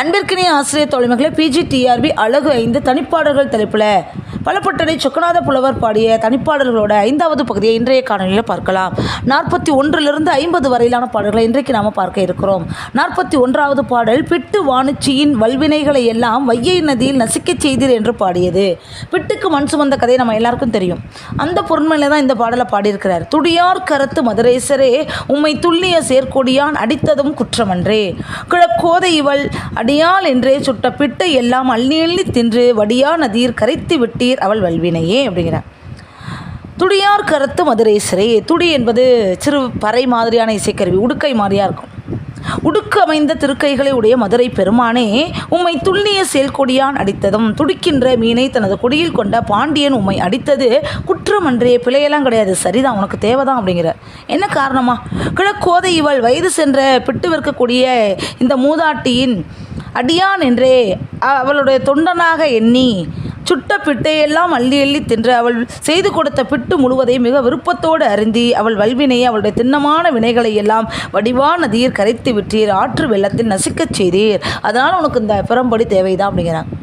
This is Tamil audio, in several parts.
அன்பிற்கினிய ஆசிரியர் தோழமைகளை பிஜிடிஆர்பி அழகு ஐந்து தனிப்பாடல்கள் தலைப்பில் பலப்பட்டனை சொக்கநாத புலவர் பாடிய தனிப்பாடல்களோட ஐந்தாவது பகுதியை இன்றைய காணொலியில் பார்க்கலாம். நாற்பத்தி ஒன்றிலிருந்து ஐம்பது வரையிலான பாடல்களை இன்றைக்கு நாம் பார்க்க இருக்கிறோம். நாற்பத்தி ஒன்றாவது பாடல் பிட்டு வானுச்சியின் வல்வினைகளை எல்லாம் வையை நதியில் நசிக்கச் செய்தீர் என்று பாடியது. பிட்டுக்கு மண் சுமந்த கதை நம்ம எல்லாருக்கும் தெரியும். அந்த பொருண்மையில தான் இந்த பாடலை பாடியிருக்கிறார். துடியார் கருத்து மதுரேசரே உம்மை துல்லிய சேர்க்கொடியான் அடித்ததும் குற்றமன்றே. கிழக்கோதை இவள் அடியாள் என்றே சுட்ட பிட்டை எல்லாம் அள்ளி அள்ளி தின்று வடியா நதியில் கரைத்து விட்டீர் அவள் வல்வினையே அப்படிங்கிறார். துடியார் கருத்து மதுரை சிறை. துடி என்பது சிறு பறை மாதிரியான இசைக்கருவி உடுக்கை மாதிரியா இருக்கும். உடுக்கு அமைந்த திருக்கைகளை உடைய மதுரை பெருமானே உம்மை துல்லிய செயல்கொடியான் அடித்ததும் துடிக்கின்ற மீனை தனது கொடியில் கொண்ட பாண்டியன் உம்மை அடித்தது குற்றம் அன்றே பிழையெல்லாம் கிடையாது சரிதான் உனக்கு தேவைதான் அப்படிங்கிற என்ன காரணமா? கிழக்கோதை இவள் வயது சென்ற பிட்டு விற்கக்கூடிய இந்த மூதாட்டியின் அடியான் என்றே அவளுடைய தொண்டனாக எண்ணி சுட்ட பிட்டையெல்லாம் அள்ளி அள்ளி தின்று அவள் செய்து கொடுத்த பிட்டு முழுவதையும் மிக விருப்பத்தோடு அருந்தி அவள் வல்வினை அவளுடைய திண்ணமான வினைகளை எல்லாம் வடிவா நதியில் கரைத்து விட்டீர் ஆற்று வெள்ளத்தில் நசுக்கச் செய்தீர். அதனால் உனக்கு இந்த பிறம்படி தேவைதான் அப்படிங்கிறாங்க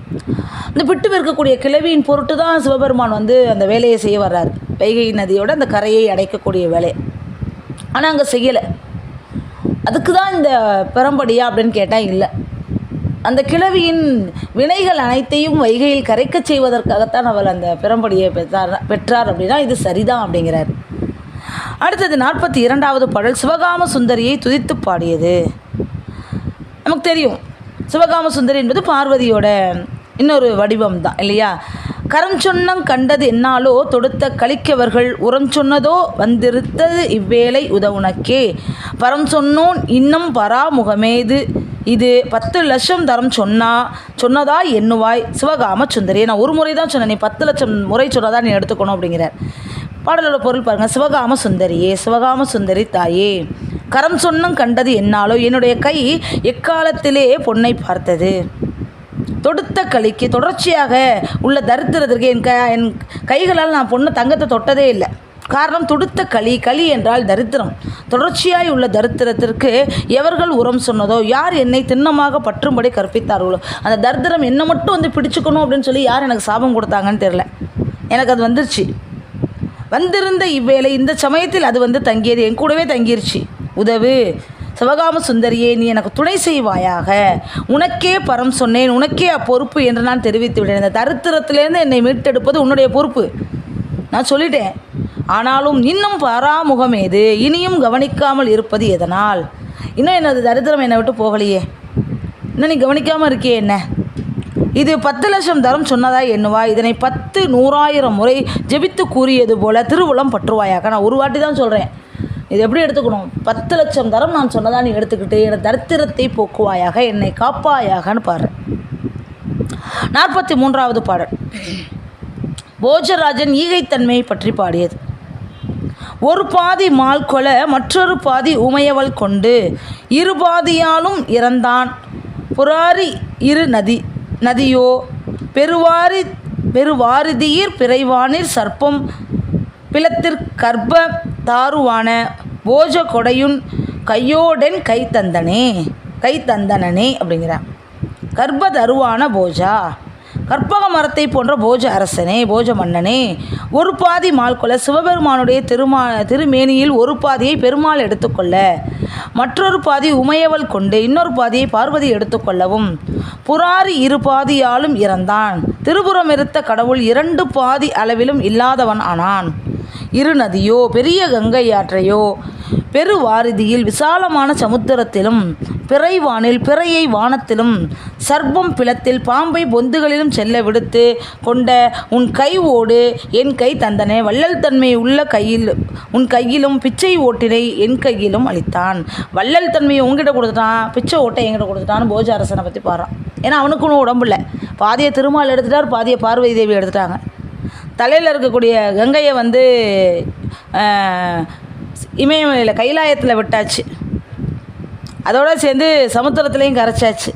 இந்த பிட்டு இருக்கக்கூடிய கிழவியின் பொருட்டு தான் சிவபெருமான் வந்து அந்த வேலையை செய்ய வர்றார். வைகை நதியோட அந்த கரையை அடைக்கக்கூடிய வேலை. ஆனால் அங்கே செய்யலை. அதுக்கு தான் இந்த பிறம்படியா அப்படின்னு கேட்டால் இல்லை. அந்த கிழவியின் வினைகள் அனைத்தையும் வைகையில் கரைக்கச் செய்வதற்காகத்தான் அவள் அந்த பிறம்படியை பெற்றார் பெற்றார் அப்படின்னா இது சரிதான் அப்படிங்கிறார். அடுத்தது நாற்பத்தி இரண்டாவது பாடல் சிவகாம சுந்தரியை துதித்து பாடியது. நமக்கு தெரியும் சிவகாம சுந்தரி என்பது பார்வதியோட இன்னொரு வடிவம் தான் இல்லையா? கரம் சொன்னங் கண்டது என்னாலோ தொடுத்த கழிக்கவர்கள் உரம் சொன்னதோ வந்திருத்தது இவ்வேளை உதவுனக்கே பரம் சொன்னோன் இன்னும் பராமுகமேது. இது பத்து லட்சம் தரம் சொன்னா சொன்னதா எண்ணுவாய் சிவகாம சுந்தரி. நான் ஒரு முறை தான் சொன்னேன் நீ பத்து லட்சம் முறை சொன்னதா நீ எடுத்துக்கணும் அப்படிங்கிறார். பாடலோட பொருள் பாருங்கள் சிவகாம சுந்தரியே சிவகாம சுந்தரி தாயே. கரம் சொன்னம் கண்டது என்னாலோ என்னுடைய கை எக்காலத்திலே பொண்ணை பார்த்தது. தொடுத்த களிக்கு தொடர்ச்சியாக உள்ள தரித்திரத்திற்கு என் க என் கைகளால் நான் பொண்ணு தங்கத்தை தொட்டதே இல்லை. காரணம் துடுத்த களி. களி என்றால் தரித்திரம். தொடர்ச்சியாய் உள்ள தரித்திரத்திற்கு எவர்கள் உரம் சொன்னதோ யார் என்னை திண்ணமாக பற்றும்படி கற்பித்தார்களோ அந்த தரித்திரம் என்னை மட்டும் வந்து பிடிச்சுக்கணும் அப்படின்னு சொல்லி யார் எனக்கு சாபம் கொடுத்தாங்கன்னு தெரில எனக்கு அது வந்துருச்சு. வந்திருந்த இவ்வேளை இந்த சமயத்தில் அது வந்து தங்கியது. என் கூடவே தங்கிருச்சு. உதவு. சிவகாம சுந்தரியே நீ எனக்கு துணை செய்வாயாக. உனக்கே பரம் சொன்னேன். உனக்கே அப்பொறுப்பு என்று நான் தெரிவித்து விட்டேன் இந்த தரித்திரத்திலேருந்து என்னை மீட்டெடுப்பது உன்னுடைய பொறுப்பு. நான் சொல்லிட்டேன். ஆனாலும் இன்னும் பராமுகம் ஏது இனியும் கவனிக்காமல் இருப்பது எதனால்? இன்னும் எனது தரித்திரம் என்னை விட்டு போகலையே? இன்னும் நீ கவனிக்காமல் இருக்கியே என்ன? இது பத்து லட்சம் தரம் சொன்னதா என்னவா இதனை பத்து நூறாயிரம் முறை ஜெபித்து கூறியது போல திருவுளம் பற்றுவாயாக. நான் ஒரு வாட்டி தான் சொல்கிறேன் இது எப்படி எடுத்துக்கணும்? பத்து லட்சம் தரம் நான் சொன்னதா நீ எடுத்துக்கிட்டு என் தரித்திரத்தை போக்குவாயாக என்னை காப்பாயாகன்னு பாரு. நாற்பத்தி மூன்றாவது பாடல். போஜராஜன் ஈகைத்தன்மையை பற்றி பாடியது. ஒரு பாதி மால்கொல மற்றொரு பாதி உமையவள் கொண்டு. இரு பாதியாலும் இறந்தான். புராரி இரு நதி நதியோ பெருவாரி பெருவாரிதியிர் பிறைவானிர் சர்ப்பம். பிளத்திற்கர்ப்ப தாருவான போஜ கொடையுன் கையோடென் கை தந்தனே கை தந்தனனே அப்படிங்கிறான் கர்ப்ப தருவான போஜா. கற்பக மரத்தை போன்ற போஜ அரசனே போஜ மன்னனே. ஒரு பாதி மால்கொள்ள சிவபெருமானுடைய திருமா திருமேனியில் ஒரு பாதியை பெருமாள் எடுத்துக்கொள்ள. மற்றொரு பாதி உமையவள் கொண்டு இன்னொரு பாதியை பார்வதி எடுத்துக்கொள்ளவும். புராரி இரு பாதியாலும் இறந்தான். திருபுறம் இருத்த கடவுள் இரண்டு பாதி அளவிலும் இல்லாதவன் ஆனான். இரு நதியோ பெரிய கங்கை ஆற்றையோ பெருவாரிதியில் விசாலமான சமுத்திரத்திலும் பிறைவானில் பிறையை வானத்திலும் சர்ப்பம் பிளத்தில் பாம்பை பொந்துகளிலும் செல்ல விடுத்து கொண்ட உன் கை ஓடு என் கை தந்தனே. வள்ளல் தன்மை உள்ள கையில் உன் கையிலும் பிச்சை ஓட்டினை என் கையிலும் அளித்தான். வள்ளல் தன்மையை உங்ககிட்ட கொடுத்துட்டான் பிச்சை ஓட்டை என்கிட்ட கொடுத்துட்டான்னு போஜ அரசனை பற்றி பாடுறான். ஏன்னா அவனுக்கு ஒன்றும் உடம்பு இல்லை. பாதியை திருமால் எடுத்துட்டார் பாதியை பார்வதி தேவி எடுத்துட்டாங்க. தலையில் இருக்கக்கூடிய கங்கையை வந்து இமயமலையில் கைலாயத்தில் விட்டாச்சு. அதோடு சேர்ந்து சமுத்திரத்துலேயும் கரைச்சாச்சு.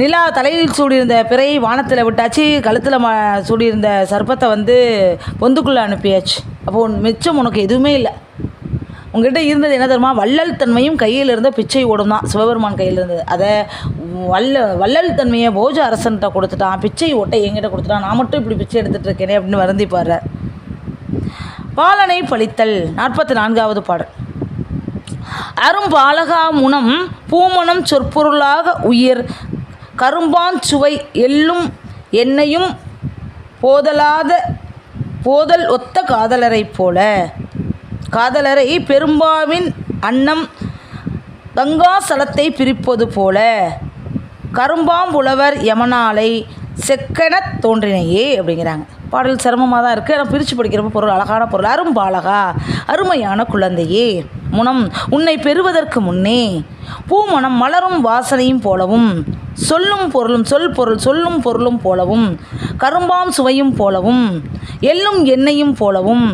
நிலா தலையில் சூடியிருந்த பிறை வானத்தில் விட்டாச்சு. கழுத்தில் ம சூடியிருந்த சர்ப்பத்தை வந்து பொந்துக்குள்ளே அனுப்பியாச்சு. அப்போ உன் மிச்சம் உனக்கு எதுவுமே இல்லை. உங்ககிட்ட இருந்தது என்ன தெரியுமா? வள்ளல் தன்மையும் கையில் இருந்த பிச்சை ஓடும் தான் சிவபெருமான் கையில் இருந்தது. அதை வல்ல வள்ளல் தன்மையை போஜ அரசன்கிட்ட கொடுத்துட்டான். பிச்சை ஓட்டை என்கிட்ட கொடுத்துட்டான். நான் மட்டும் இப்படி பிச்சை எடுத்துகிட்டு இருக்கேனே அப்படின்னு வருந்தி பாடுறார் பாலனை பழித்தல். நாற்பத்தி நான்காவது பாடல். அரும்பாலகா முனம் பூமணம் சொற்பொருளாக உயிர். கரும்பான் சுவை எள்ளும் என்னையும் போதலாத போதல் ஒத்த காதலரைப் போல. காதலரை பெரும்பாவின் அன்னம் கங்காசலத்தை பிரிப்பது போல. கரும்பாம்புலவர் யமனாலை செக்கெனத் தோன்றினையே அப்படிங்கிறாங்க. பாடல் சிரமமாக தான் இருக்குது ஆனால் பிரித்து படிக்கிறப்ப பொருள் அழகான பொருள். அரும்பாலகா அருமையான குழந்தையே. முனம் உன்னை பெறுவதற்கு முன்னே பூமணம் மலரும் வாசனையும் போலவும் சொல்லும் பொருளும் சொல் பொருள் சொல்லும் பொருளும் போலவும் கரும்பாம் சுவையும் போலவும் எள்ளும் எண்ணெயும் போலவும்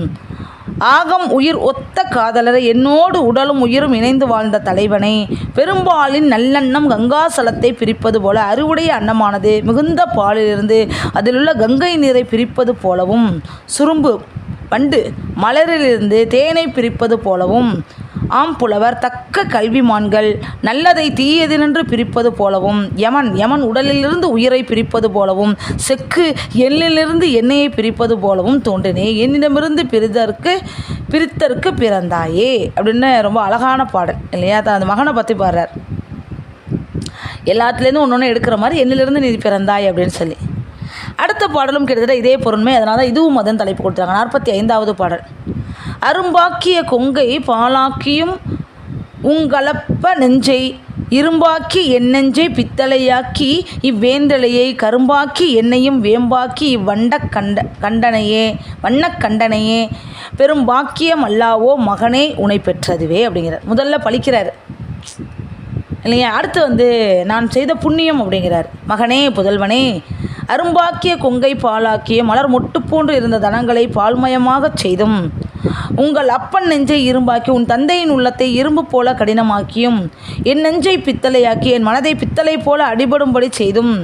ஆகம் உயிர் ஒத்த காதலரை என்னோடு உடலும் உயிரும் இணைந்து வாழ்ந்த தலைவனை. பெரும்பாலின் நல்லெண்ணம் கங்காசலத்தை பிரிப்பது போல அறுவுடைய அன்னமானது மிகுந்த பாலிலிருந்து அதிலுள்ள கங்கை நீரை பிரிப்பது போலவும் சுரும்பு வண்டு மலரிலிருந்து தேனை பிரிப்பது போலவும் ஆம் புலவர் தக்க கல்விமான்கள் நல்லதை தீயதினின்று பிரிப்பது போலவும் யமன் யமன் உடலிலிருந்து உயிரை பிரிப்பது போலவும் செக்கு எள்ளிலிருந்து எண்ணெயை பிரிப்பது போலவும் தோன்றினே என்னிடமிருந்து பிரிதற்கு பிரித்தற்கு பிறந்தாயே அப்படின்னு ரொம்ப அழகான பாடல் இல்லையா? அந்த மகனை பற்றி பாடுறார். எல்லாத்துலேருந்து ஒன்று ஒன்று எடுக்கிற மாதிரி என்னிலிருந்து நீ பிறந்தாய் அப்படின்னு சொல்லி. அடுத்த பாடலும் கிட்டத்தட்ட இதே பொருண்மை அதனால தான் இதுவும் அதன் தலைப்பு கொடுத்தாங்க நாற்பத்தி ஐந்தாவது பாடல். அரும்பாக்கிய கொங்கை பாலாக்கியும் உங்களப்ப நெஞ்சை இரும்பாக்கி என் நெஞ்சை பித்தளையாக்கி இவ்வேந்தலையை கரும்பாக்கி என்னையும் வேம்பாக்கி இவ்வண்ட கண்ட கண்டனையே வண்ணக் கண்டனையே பெரும் பாக்கியம் அல்லாவோ மகனே உனை பெற்றதுவே அப்படிங்கிறார். முதல்ல பழிக்கிறார். இல்லையா? அடுத்து வந்து நான் செய்த புண்ணியம் அப்படிங்கிறார். மகனே புதல்வனே அரும்பாக்கிய கொங்கை பாலாக்கிய மலர் மொட்டு போன்று இருந்த தனங்களை பால்மயமாகச் செய்தும் உங்கள் அப்பன் நெஞ்சை இரும்பாக்கி உன் தந்தையின் உள்ளத்தை இரும்பு போல கடினமாக்கியும் என் நெஞ்சை பித்தளையாக்கி என் மனதை பித்தளை போல அடிபடும்படி செய்தும்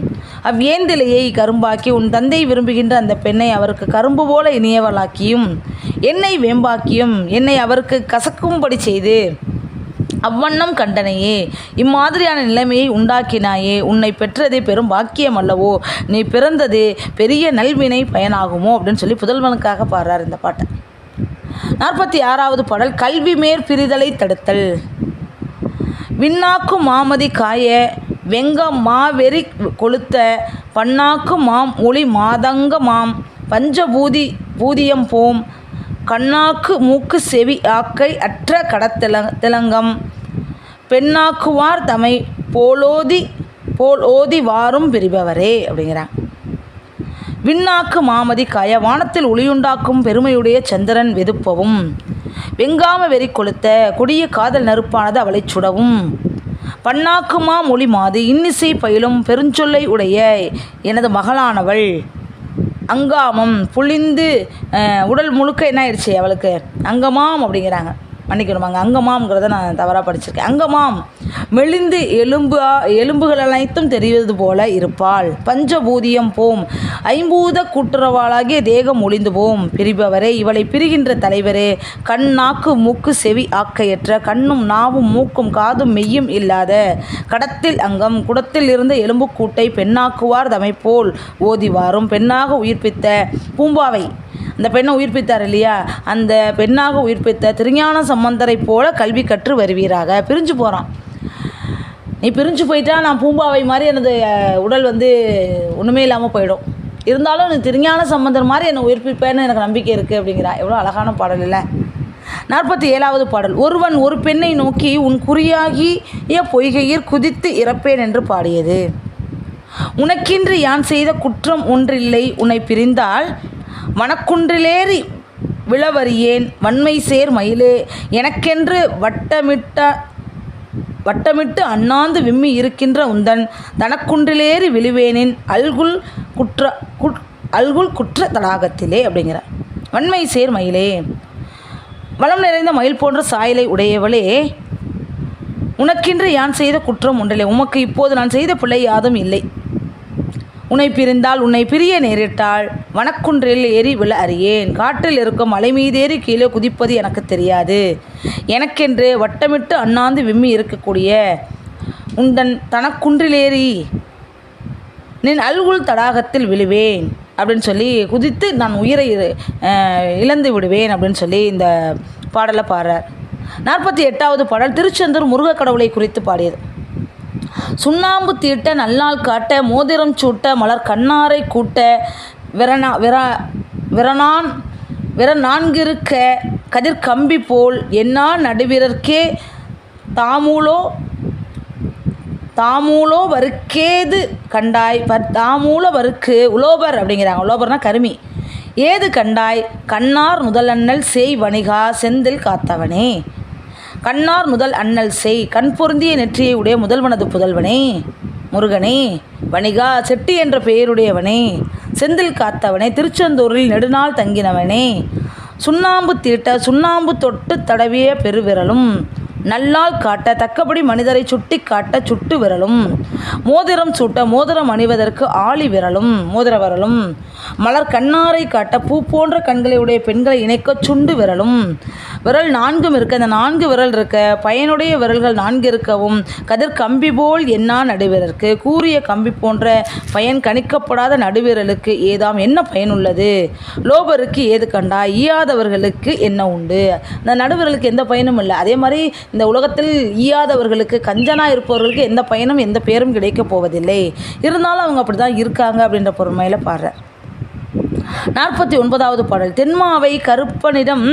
அவ்வேந்திலையை கரும்பாக்கி உன் தந்தை விரும்புகின்ற அந்த பெண்ணை அவருக்கு கரும்பு போல இனியவளாக்கியும் என்னை வேம்பாக்கியும் என்னை அவருக்கு கசக்கும்படி செய்து அவ்வண்ணம் கண்டனையே இம்மாதிரியான நிலைமையை உண்டாக்கினாயே உன்னை பெற்றதே பெரும் பாக்கியம் அல்லவோ நீ பிறந்தது பெரிய நல்வினை பயனாகுமோ அப்படின்னு சொல்லி புதல்வனுக்காக பாடுறார் இந்த பாட்டை. நாற்பத்தி ஆறாவது பாடல் கல்வி மேற் பிரிதலை தடுத்தல் விண்ணாக்கு மாமதி காய வெங்க மாவெறி கொளுத்த பன்னாக்கு மாம் ஒளி மாதங்க மாம் பஞ்சபூதி பூதியம் போம் கண்ணாக்கு மூக்கு செவி ஆக்கை அற்ற கடத்தில திலங்கம். பெண்ணாக்குவார் தமை போலோதி போல் ஓதி வாரும் பிரிபவரே அப்படிங்கிறாங்க. விண்ணாக்கு மாமதி காய வானத்தில் ஒளியுண்டாக்கும் பெருமையுடைய சந்திரன் வெதுப்பவும். வெங்காம வெறி கொளுத்த கொடிய காதல் நெருப்பானது அவளைச் சுடவும். பன்னாக்குமா மொழி மாது இன்னிசை பயிலும் பெருஞ்சொல்லை உடைய எனது மகளானவள். அங்காமம் புளிந்து உடல் முழுக்க என்ன ஆயிடுச்சு அவளுக்கு? அங்கமாம் அப்படிங்கிறாங்க. மன்னிக்கணும். அங்கே அங்கமாம்ங்கிறத நான் தவறாக படிச்சிருக்கேன். அங்கமாம் மெலிந்து எலும்பு எலும்புகள் அனைத்தும் தெரிவது போல இருப்பாள். பஞ்சபூதியம் போம். ஐம்பூத கூட்டுறவாளாகிய தேகம் ஒளிந்து போம். பிரிபவரே இவளை பிரிகின்ற தலைவரே கண் நாக்கு மூக்கு செவி ஆக்கையற்ற கண்ணும் நாவும் மூக்கும் காதும் மெய்யும் இல்லாத கடத்தில் அங்கம் குடத்தில் இருந்த எலும்புக்கூட்டை பெண்ணாக்குவார் தமை போல் ஓதிவாரும் பெண்ணாக உயிர்ப்பித்த பூம்பாவை அந்த பெண்ணை உயிர்ப்பித்தார் இல்லையா? அந்த பெண்ணாக உயிர்ப்பித்த திருஞான சம்பந்தரை போல கல்வி கற்று வருவீராக. பிரிஞ்சு போகிறான் நீ பிரிஞ்சு போயிட்டா நான் பூம்பாவை மாதிரி எனது உடல் வந்து ஒன்றுமே இல்லாமல் போயிடும். இருந்தாலும் நீ திருஞான சம்பந்தர் மாதிரி என்னை உயிர்ப்பிப்பேன்னு எனக்கு நம்பிக்கை இருக்குது அப்படிங்கிறா. எவ்வளோ அழகான பாடல் இல்லை. நாற்பத்தி ஏழாவது பாடல். ஒருவன் ஒரு பெண்ணை நோக்கி உன் குறியாகிய பொய்கையில் குதித்து இறப்பேன் என்று பாடியது. உனக்கின்றி யான் செய்த குற்றம் ஒன்றில்லை. உன்னை பிரிந்தால் வனக்குன்றிலேறி விளவறியேன் வன்மை சேர் மயிலே. எனக்கென்று வட்டமிட்ட வட்டமிட்டு அண்ணாந்து விம்மி இருக்கின்ற உந்தன் தனக்குன்றிலேறி விழுவேனின் அல்குல் குற்ற குட் அல்குல் குற்ற தடாகத்திலே அப்படிங்கிற வன்மை சேர் மயிலே. வளம் நிறைந்த மயில் போன்ற சாயலை உடையவளே உனக்கென்று யான் செய்த குற்றம் ஒன்றில்லை. உமக்கு இப்போது நான் செய்த பிள்ளை யாதும் இல்லை. உன்னை பிரிந்தால் உன்னை பிரிய நேரிட்டால் வனக்குன்றில் ஏறி விழ அறியேன். காற்றில் இருக்கும் மலை மீதேறி கீழே குதிப்பது எனக்கு தெரியாது. எனக்கென்று வட்டமிட்டு அண்ணாந்து விம்மி இருக்கக்கூடிய உந்தன் தனக்குன்றிலேறி நின் அல்குல் தடாகத்தில் விழுவேன் அப்படின்னு சொல்லி குதித்து நான் உயிரை இழந்து விடுவேன் அப்படின்னு சொல்லி இந்த பாடலை பாடுறார். நாற்பத்தி எட்டாவது பாடல் திருச்செந்தூர் முருகக் கடவுளை குறித்து பாடியது. சுண்ணாம்பு தீட்ட நல்லாள் காட்ட மோதிரம் சூட்ட மலர் கண்ணாரை கூட்ட விரணா விர விரனான் விர நான்கிருக்க கதிர் கம்பி போல் என்னா நடுவிரற்கே தாமூலோ தாமூலோ வறுக்கேது கண்டாய் பர் தாமூல வறுக்கு உலோபர் அப்படிங்கிறாங்க. உலோபர்னா கருமி. ஏது கண்டாய்? கண்ணார் முதலண்ணல் செய் வணிகா செந்தில் காத்தவனே. கண்ணார் முதல் அண்ணல் செய். கண் பொருந்திய நெற்றியை உடைய முதல்வனது புதல்வனே. முருகனே வணிகா செட்டி என்ற பெயருடையவனே. செந்தில் காத்தவனே திருச்செந்தூரில் நெடுநாள் தங்கினவனே. சுண்ணாம்பு தீட்ட சுண்ணாம்பு தொட்டு தடவிய பெருவிரலும் நல்லால் காட்ட தக்கபடி மனிதரை சுட்டி காட்ட சுட்டு விரலும். மோதிரம் சூட்ட மோதிரம் அணிவதற்கு ஆளி விரலும் மோதிர விரலும். மலர் கண்ணாரை காட்ட பூ போன்ற கண்களை உடைய பெண்களை இணைக்க சுண்டு விரலும். விரல் நான்கும் இருக்க இந்த நான்கு விரல் இருக்க பயனுடைய விரல்கள் நான்கு இருக்கவும் கதிர் கம்பி போல் என்னா நடுவிரற்கு கூறிய கம்பி போன்ற பயன் கணிக்கப்படாத நடுவிரலுக்கு ஏதாம் என்ன பயனுள்ளது? லோபருக்கு ஏது கண்டா? ஈயாதவர்களுக்கு என்ன உண்டு? இந்த நடுவிரலுக்கு எந்த பயனும் இல்லை. அதே மாதிரி இந்த உலகத்தில் ஈயாதவர்களுக்கு கஞ்சனாக இருப்பவர்களுக்கு எந்த பயனும் எந்த பேரும் கிடைக்கப் போவதில்லை. இருந்தாலும் அவங்க அப்படி தான் இருக்காங்க அப்படின்ற பொறுமையில் பாடுற நாற்பத்தி ஒன்பதாவது பாடல் தென்மாவை கருப்பனிடம்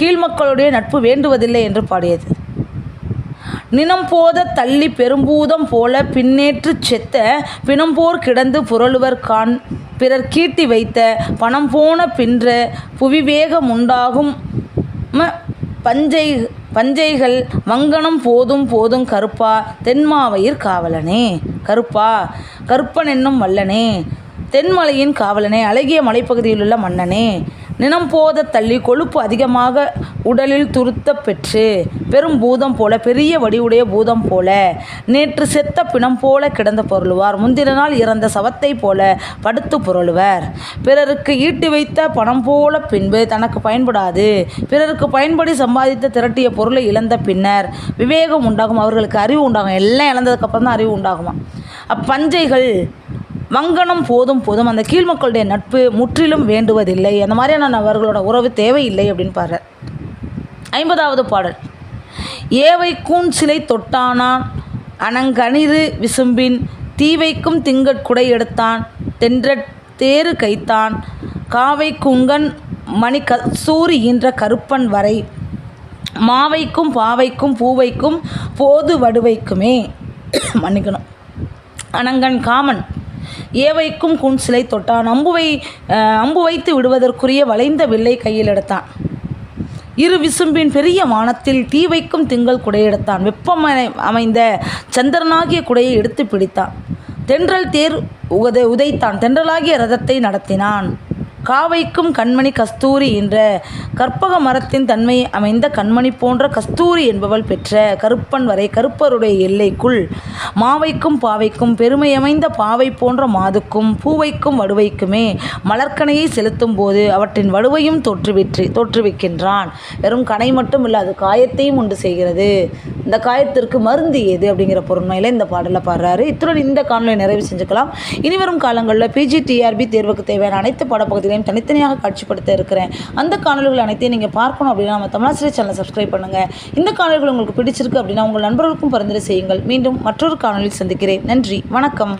கீழ்மக்களுடைய நட்பு வேண்டுவதில்லை என்று பாடியது. நினம் போத தள்ளி பெரும்பூதம் போல பின்னேற்று செத்த பிணம்போர் கிடந்து புரளுவர் கான் பிறர் கீர்த்தி வைத்த பணம் போன பின்ற புவிவேகம் உண்டாகும் ம- பஞ்சை பஞ்சைகள் மங்கனம் போதும் போதும் கருப்பா தென்மாவயிர் காவலனே. கருப்பா கருப்பன் என்னும் வல்லனே. தென்மலையின் காவலனே அழகிய மலைப்பகுதியிலுள்ள மன்னனே. நினம் போத தள்ளி கொழுப்பு அதிகமாக உடலில் துருத்த பெற்று பெரும் பூதம் போல பெரிய வடிவுடைய பூதம் போல. நேற்று செத்த பிணம் போல கிடந்த பொருளுவார். முந்தின நாள் இறந்த சவத்தை போல படுத்து புரளுவர். பிறருக்கு ஈட்டி வைத்த பணம் போல பின்பு தனக்கு பயன்படாது. பிறருக்கு பயன்படி சம்பாதித்த திரட்டிய பொருளை இழந்த பின்னர் விவேகம் உண்டாகும். அவர்களுக்கு அறிவு உண்டாகும். எல்லாம் இழந்ததுக்கப்புறம் தான் அறிவு உண்டாகுமா அப்பஞ்சைகள் மங்கனம் போதும் போதும். அந்த கீழ்மக்களுடைய நட்பு முற்றிலும் வேண்டுவதில்லை. அந்த மாதிரியான அவர்களோட உறவு தேவையில்லை அப்படின்னு பாடுறார் ஐம்பதாவது பாடல். ஏவைக்கும் சிலை தொட்டானான் அனங்கணிறு விசும்பின் தீவைக்கும் திங்கட்குடை எடுத்தான். தென்ற தேறு கைத்தான். காவை குங்கன் மணி கசூரி என்ற கருப்பன் வரை. மாவைக்கும் பாவைக்கும் பூவைக்கும் போது வடுவைக்குமே. மன்னிக்கணும். அனங்கன் காமன். ஏவைக்கும் கூன் சிலை தொட்டான். அம்புவை அம்பு வைத்து விடுவதற்குரிய வளைந்த வில்லை கையில் எடுத்தான். இரு விசும்பின் பெரிய வானத்தில் தீ வைக்கும் திங்கள் குடையெடுத்தான். வெப்பம் அமைந்த சந்திரனாகிய குடையை எடுத்து பிடித்தான். தென்றல் தேர் உதை உதைத்தான். தென்றலாகிய ரதத்தை நடத்தினான். காவைக்கும் கண்மணி கஸ்தூரி என்ற கற்பக மரத்தின் தன்மை அமைந்த கண்மணி போன்ற கஸ்தூரி என்பவள் பெற்ற கருப்பன் வரை கருப்பருடைய எல்லைக்குள் மாவைக்கும் பாவைக்கும் பெருமையமைந்த பாவை போன்ற மாதுக்கும் பூவைக்கும் வடுவைக்குமே மலர்கனையை செலுத்தும் போது அவற்றின் வடுவையும் தோற்றுவிற்று தோற்றுவிக்கின்றான். வெறும் கனை மட்டும் இல்லை அது காயத்தையும் உண்டு செய்கிறது. இந்த காயத்திற்கு மருந்து ஏது அப்படிங்கிற பொறுமையில் இந்த பாடலை பாடுறாரு. இத்துடன் இந்த காணொலியை நிறைவு செஞ்சுக்கலாம். இனிவரும் காலங்களில் பிஜிடிஆர்பி தேர்வுக்கு தேவையான அனைத்து பாடப்பகுதிகளையும் தனித்தனியாக காட்சிப்படுத்த இருக்கிறேன். அந்த காணொலிகள் அனைத்தையும் நீங்கள் பார்க்கணும் அப்படின்னா நம்ம தமிழாசிரியர் சேனலை சப்ஸ்கிரைப் பண்ணுங்கள் இந்த காணொலிகள் உங்களுக்கு பிடிச்சிருக்கு அப்படின்னா உங்கள் நண்பர்களுக்கும் பரிந்துரை செய்யுங்கள். மீண்டும் மற்றொரு காணொலியில் சந்திக்கிறேன். நன்றி. வணக்கம்.